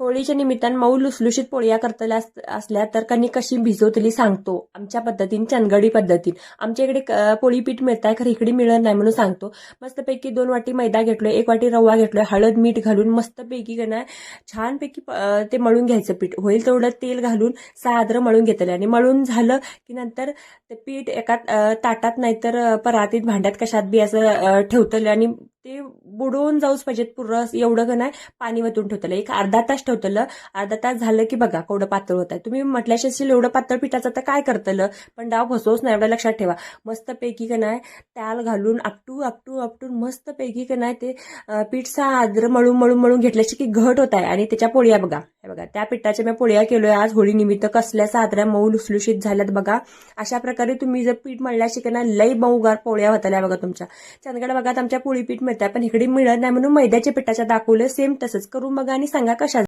होळीच्या निमित्तानं मऊ लुसलुशीत पोळ्या करतल्या अस- असल्या तर कणी कशी भिजवतली सांगतो. आमच्या पद्धतीने चंदगडी पद्धतीन. आमच्या इकडे क- पोळी पीठ मिळत आहे खरं इकडे मिळत नाही म्हणून सांगतो. मस्तपैकी दोन वाटी मैदा घेतलोय एक वाटी रवा घेतलोय हळद मीठ घालून मस्तपैकी का नाही छानपैकी प- ते मळून घ्यायचं पीठ. होईल तेवढं तेल घालून साद्र मळून घेतलं आणि मळून झालं की नंतर ते पीठ एका ताटात नाहीतर परातीत भांड्यात कशात बी असं ठेवतलं आणि ते बुडवून जाऊच पाहिजेत पुरं एवढं का नाही? पाणी वतून ठेवतलं एक अर्धा तास ठेवतलं. अर्धा तास झालं की बघा केवढं पातळ होत आहे. तुम्ही म्हटल्याशी असेल एवढं पातळ पिठाचं तर काय करतलं? पण डाव फसवच नाही एवढं लक्षात ठेवा. मस्तपैकी का नाही त्याल घालून आपटू आपटू आपटून मस्तपैकी का नाही ते अं, पीठ साजरं मळून मळून मळून घेतल्याशी की घट होत आहे. आणि त्याच्या पोळ्या बघा. हे बघा त्या पिठाच्या मी पोळ्या केलोय आज होळीनिमित्त कसल्या साजऱ्या मऊ लुसलुशीत झाल्यात बघा. अशा प्रकारे तुम्ही जर पीठ मळल्याशी का नाही लई मऊगार पोळ्या होताल्या बघा तुमच्या. चंदगड बघा आमच्या पोळी पीठ मिळतात पण इकडे मिळत नाही म्हणून मैद्याच्या पिठाच्या दाखवलं सेम तसंच. करून बघा आणि सांगा कशा